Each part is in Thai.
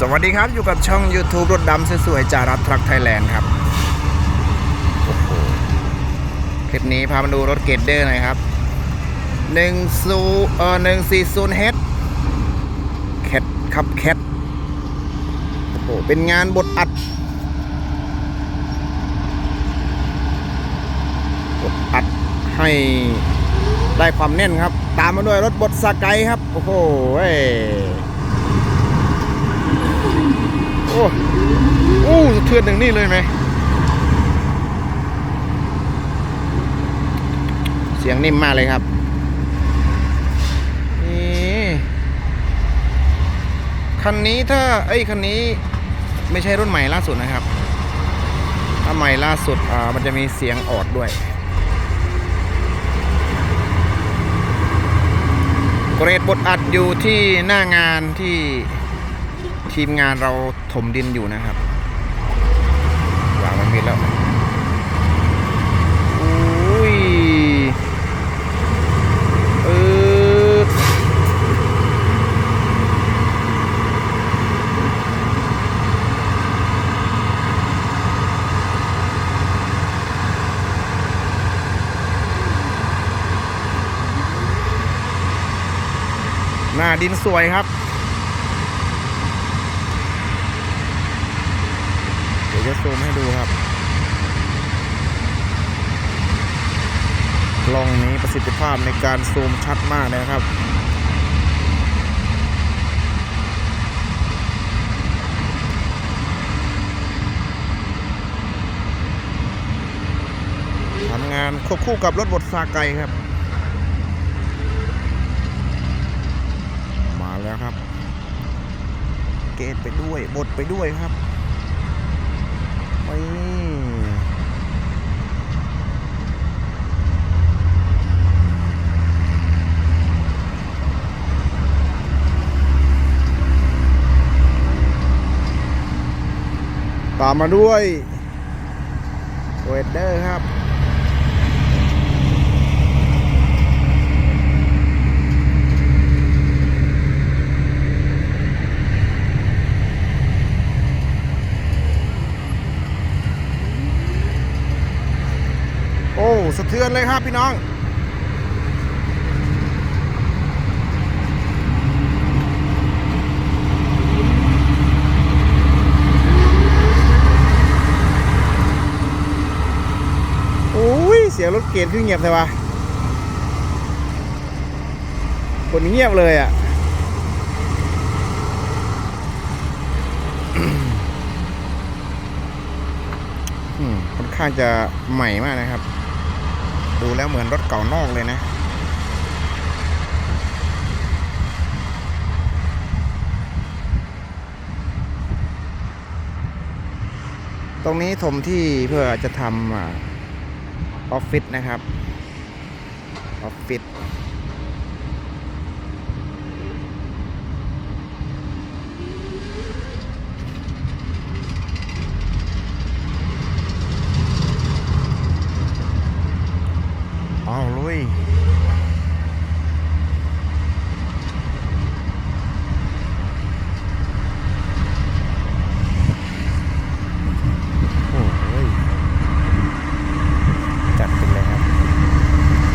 สวัสดีครับอยู่กับช่อง YouTube รถดำสวยๆจารัฐทรัคไทยแลนด์ครับ คลิปนี้พามาดูรถเกตเดอร์หน่อยครับ1ซูเออ140 h แคทครับแคทโอ้โหเป็นงานบดอัดบดอัดให้ได้ความแน่นครับ ตามมาด้วยรถบดสกายครับ โอ้โหเว้ยโอ้โอ้สะเทือนอย่างนี้เลยไหม เสียงนิ่มมากเลยครับ นี่คันนี้ถ้าเอ้คันนี้ไม่ใช่รุ่นใหม่ล่าสุดนะครับ ถ้าใหม่ล่าสุดอ่ามันจะมีเสียงออดด้วยเกรดบทอัดอยู่ที่หน้างานที่ ทีมงานเราถมดินอยู่นะครับวางมันมิดแล้วอุ้ยเออหน้าดินสวยครับ เดี๋ยว จะซูมให้ดูครับกล้องนี้ประสิทธิภาพในการซูมชัดมากนะครับทำงานควบคู่กับรถบดซาไกครับ มาแล้วครับ เกตไปด้วยบดไปด้วยครับ นี่ตามมาด้วยเวดเดอร์ครับ โอ้สะ เลยครับพี่น้อง โอ้ย เสียงรถเกตขึ้นเงียบใช่ปะคนเงียบเลยอะอืมค่อนข้างจะใหม่มากนะครับ ดูแล้วเหมือนรถเก่านอกเลยนะตรงนี้ถมที่เพื่อจะทำออฟฟิศนะครับ ออฟฟิศ เอาลุย โอ้ย จัดไปเลยครับ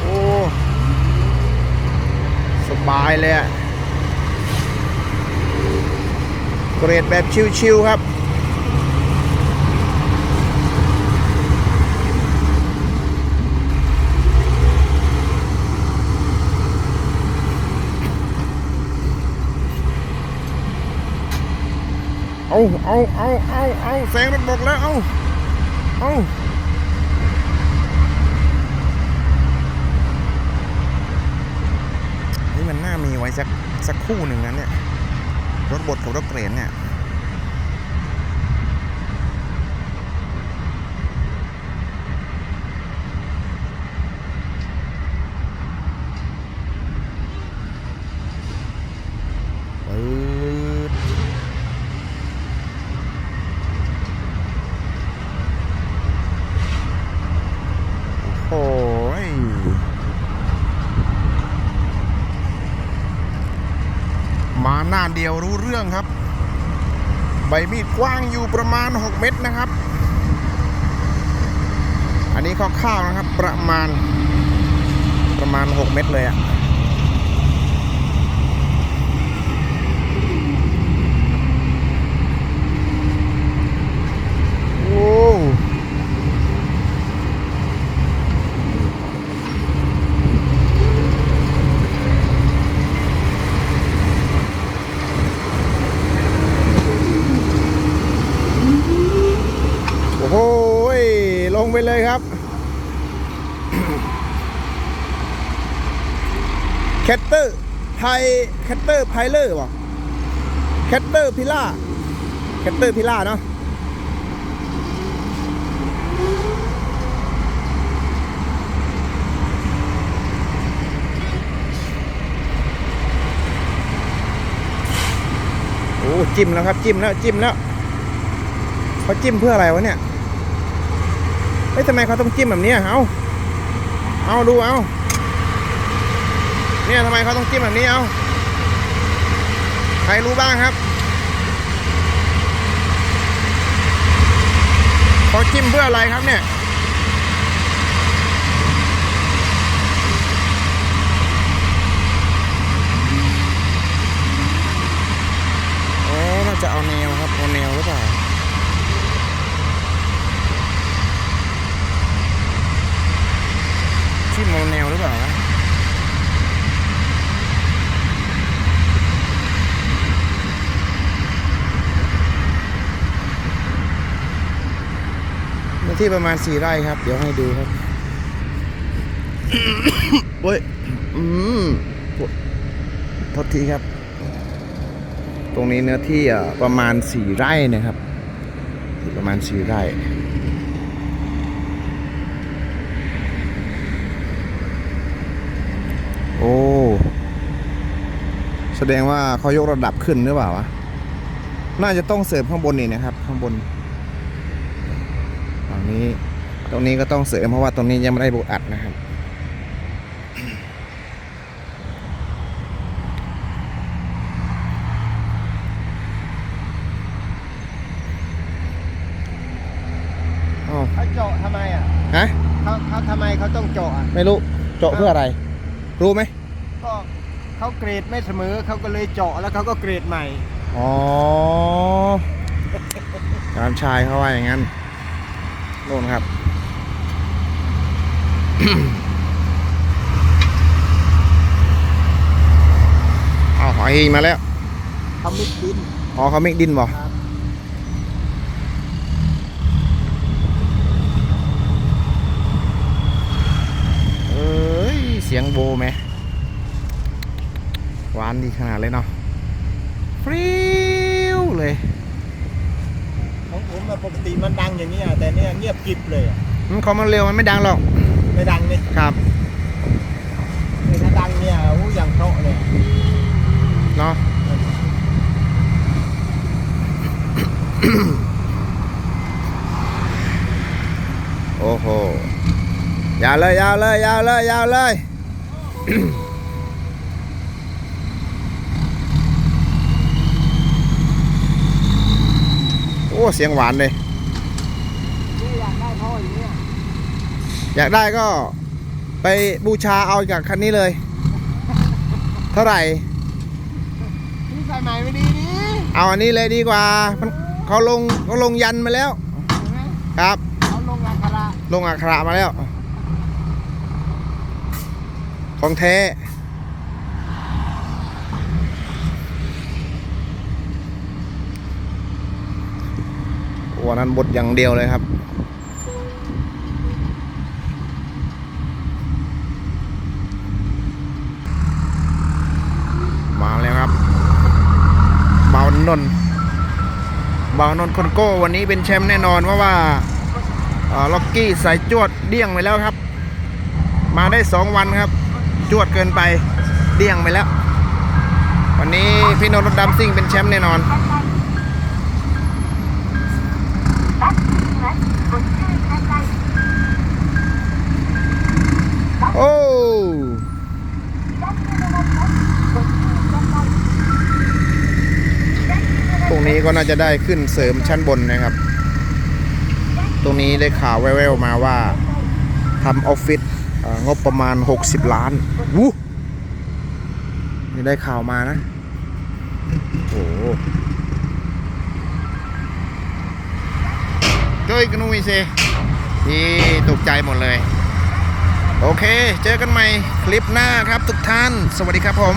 โอ้ สบายเลยอะ เกรดแบบชิวๆครับ เอาเอาเอาเอาเอาแซงรถบกแล้วเอาเอานี่มันน่ามีไว้สักสักคู่หนึ่งนะเนี่ย รถบดกับรถเกรนเนี่ย ปืด มา หน้าเดียวรู้เรื่องครับ ใบมีดกว้างอยู่ประมาณ 6 เมตรนะครับ อันนี้คร่าวๆนะครับประมาณประมาณ 6 เมตรเลยอะ่ะโอ้ โอ้โหยลงไปเลยครับ แคตเตอร์ไพแคตเตอร์ไพเลอร์วะแคตเตอร์พิล่าแคตเตอร์พิล่าเนาะโอ้จิ้มแล้วครับจิ้มแล้วจิ้มแล้วเขาจิ้มเพื่ออะไรวะเนี่ยเฮ้ยทำไมเขาต้องจิ้มแบบนี้อะเอาเอาดูเอา เนี่ยทำไมเขาต้องจิ้มแบบนี้เอาใครรู้บ้างครับเขาจิ้มเพื่ออะไรครับเนี่ยโอ้น่าจะเอาแนวครับเอาแนวหรือเปล่าที่โมแนวหรือเปล่านะ ที่ประมาณสี่ไร่ครับ เดี๋ยวให้ดูครับโอ้ยอืมโทษทีครับ ตรงนี้เนื้อที่อะประมาณสี่ไร่นะครับประมาณสี่ไร่โอ้แสดงว่าเขายกระดับขึ้นหรือเปล่าวะ น่าจะต้องเสริมข้างบนนี่นะครับ ข้างบนฝั่ง นี้ ตรงนี้ก็ต้องเสริมเพราะว่าตรงนี้ยังไม่ได้บุอัดนะครับอ้าวเขาเจาะทำไมอะฮะเขาเขาทำไมเขาต้องเจาะอะไม่รู้เจาะเพื่ออะไร รู้ไหมก็เขาเกรดไม่เสมอเขาก็เลยเจาะแล้วเขาก็เกรดใหม่อ๋อการชายเขาว่าอย่างนั้นโน่นครับ เอาหอยมาแล้วเขามิดดินอ๋อเขามิกดินบ่ครับเอ้ย เสียงโบไหมหวานดีขนาดเลยเนาะฟริ้วเลย ของผมอะปกติมันดังอย่างนี้อะแต่เนี่ยเงียบกริบเลยอะมันคอมมันเร็วมันไม่ดังหรอกไม่ดังนี่ครับถ้าดังเนี่ยโอ้อย่างเพราะเลยเนาะ โอ้โหยาวเลยยาวเลยยาวเลยยาวเลย อ้เสียงหวานเลยนี่อยากได้พ่ออย่างเนี้ยอยากได้ก็ไปบูชาเอาจากคันนี้เลย เท่าไหร่นี่ใส่ใหม่ไม่ดีดิเอาอันนี้เลยดีกว่ามันเขาลงเขาลงยันมาแล้วเห็นไหมครับเขาลงอัคระลงอักขระมาแล้ว ของแท้ วันนั้นบดอย่างเดียวเลยครับ มาแล้วครับเบานนเบานนคนโก้วันนี้เป็นแชมป์แน่นอนเพราะว่าอ่าล็อกกี้สายจวดเดี้ยงไปแล้วครับ มาได้สองวันครับ จวดเกินไปเดี้ยงไปแล้ว วันนี้พี่โนนท์รถดำซิ่งเป็นแชมป์แน่นอน โอ้ก็น่าจะได้ขึ้นเสริมชั้นบนนะครับ ตรงนี้ได้ข่าวแว่วๆมาว่าทำออฟฟิศงบประมาณ 60 ล้านวู้นี่ได้ข่าวมานะ โอ้โหเจ้ยกนนุยเซนี่ตกใจหมดเลย โอเค เจอกันใหม่คลิปหน้าครับทุกท่าน สวัสดีครับผม